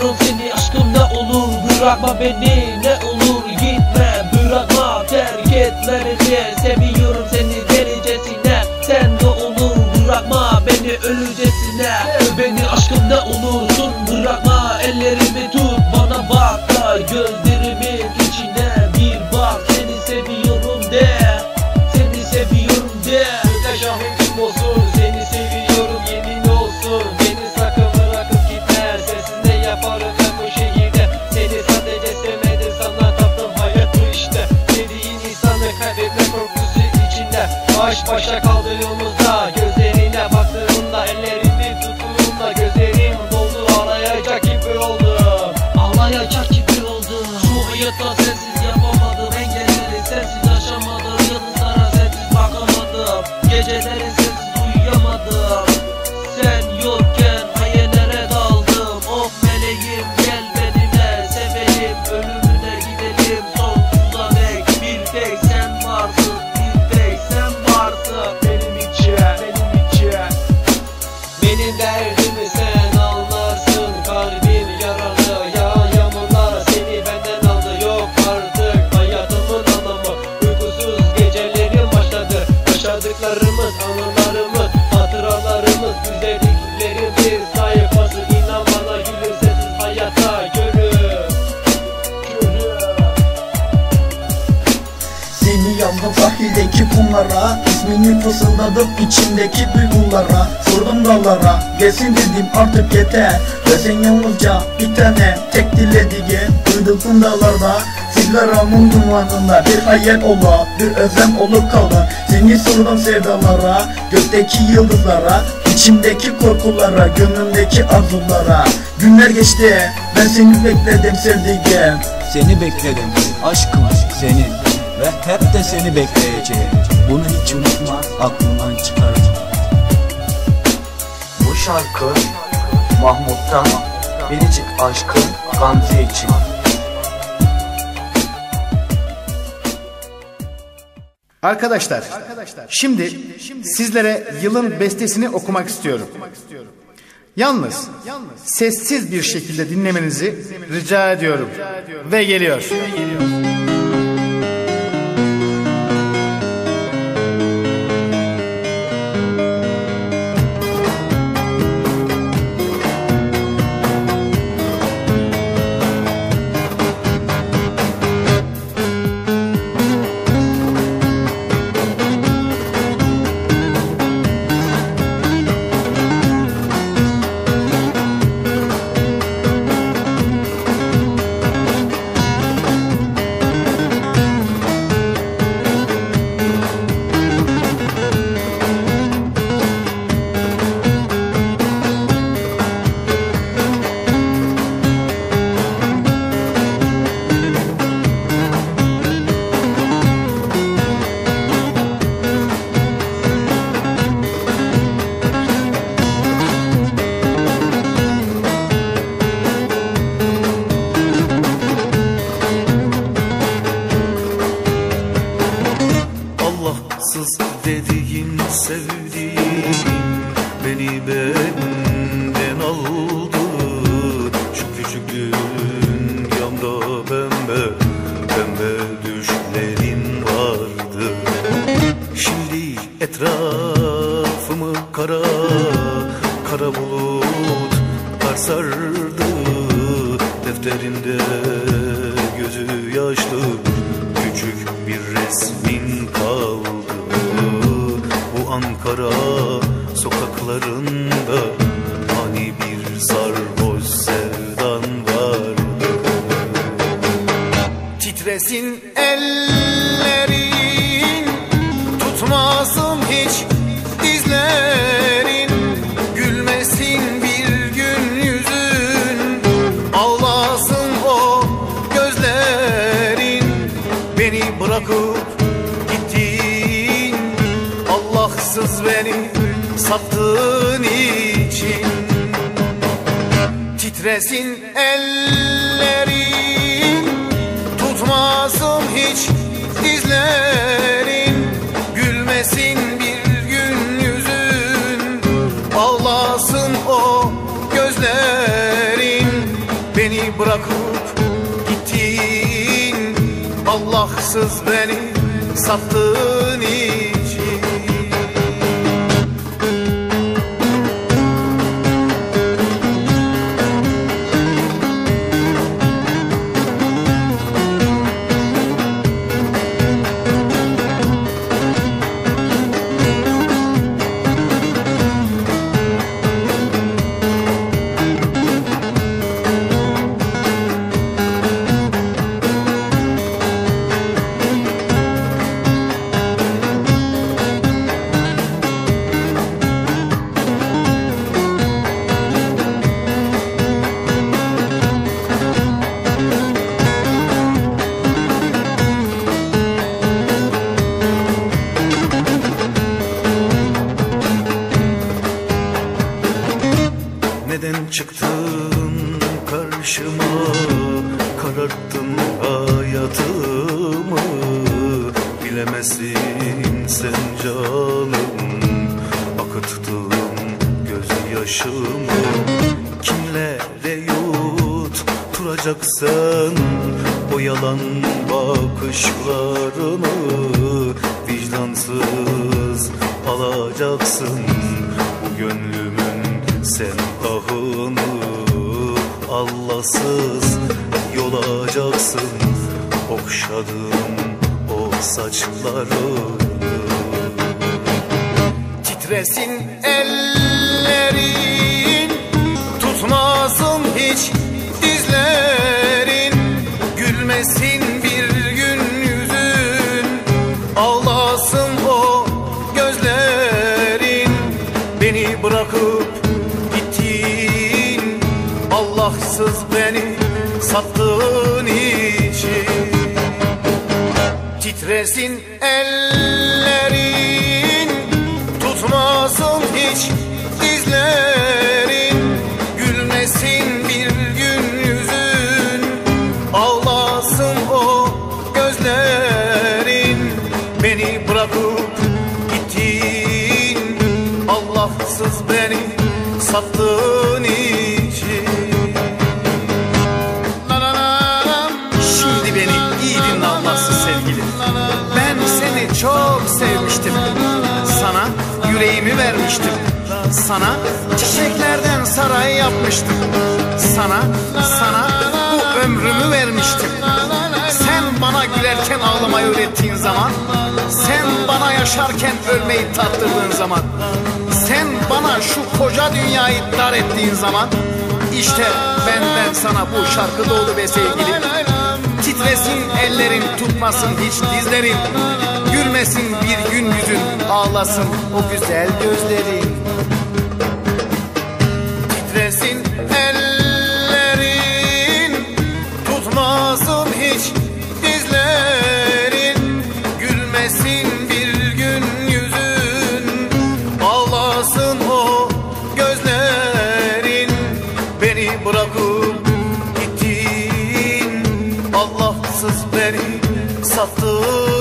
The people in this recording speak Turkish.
seviyorum seni aşkım ne olur. Bırakma beni ne olur gitme. Bırakma terk etme beni Seviyorum seni delicesine. Sen ne olur. Bırakma beni ölücesine. Beni aşkım ne olursun. Bırakma ellerimi tut. Bana bak da Gözlerimin içine bir bak. Seni seviyorum Baş başa kaldığımızda Gözlerine baktığımda Ellerimi tuttuğumda Gözlerim doldu ağlayacak gibi oldum Ağlayacak gibi oldum Şu hayatta sensiz yapamadım Engelleri sensiz aşamadım Yıldızlara sensiz bakamadım. Geceleri sensiz benim derdimi sen anlarsın. Kalbim yaralı ya yağmurlar Seni benden aldı. Yok artık Hayatımın anlamı. Uykusuz gecelerim başladı. Yaşadıklarımız anılarımız Hatıralarımız Güzelliklerin bir sayfası İnan bana gülüm sensiz hayata görür Seni yazdım sahildeki kumlara İsmini fısıldadım içimdeki duygulara Sordum dallara. Gelsin dedim artık yeter. Ve sen yalnızca bir tane tek dilediğin Duyduksun dağlarda sigaramın dumanında Bir hayal ola bir özlem olup kaldın Seni sordum sevdalara gökteki yıldızlara içimdeki korkulara gönlümdeki arzulara. Günler geçti ben seni bekledim sevdiğim. Seni bekledim aşkım seni ve hep de seni bekleyeceğim. Bunu hiç unutma aklından çıkartma. Bu şarkı Mahmut'tan Biricik Aşkın Gamze için Arkadaşlar, şimdi sizlere yılın bestesini okumak istiyorum. Yalnız sessiz bir şekilde dinlemenizi rica ediyorum. Ve geliyor. Allahsız Defterinde gözü yaşlı Küçük bir resmin kaldı. Bu Ankara sokaklarında Hani bir sarhoş sevdan vardı. Titresin ellerin bırakıp gittin. Allahsız beni sattığın için. Titresin ellerin. Tutmasın hiç dizlerin Allahsız beni sattın karşıma Kararttın hayatımı. Bilemezsin sen canım Akıttım gözyaşımı. Kimlere yutturacaksın O yalan bakışlarını Vicdansız alacaksın. Bu gönlümün sen ahını Allahsız yolacaksın Okşadım o saçları. Titresin ellerin Tutmasın hiç dizlerin. Gülmesin Allahsız beni sattığın için. Titresin ellerin Tutmasın hiç dizlerin Gülmesin bir gün yüzün Ağlasın o gözlerin. Beni bırakıp gittin Allahsız beni sattığın yüreğimi vermiştim. Sana çiçeklerden saray yapmıştım. Sana, sana bu ömrümü vermiştim. Sen bana gülerken ağlamayı öğrettiğin zaman, sen bana yaşarken ölmeyi tattırdığın zaman, sen bana şu koca dünyayı dar ettiğin zaman, işte benden sana bu şarkı doğdu be sevgilim. Titresin ellerin tutmasın hiç dizlerin Gülmesin bir gün yüzün ağlasın o güzel gözlerin. Titresin ellerin Tutmasın hiç dizlerin. Gülmesin bir gün yüzün Ağlasın o gözlerin. Beni bırakıp gittin Allahsız beni sattın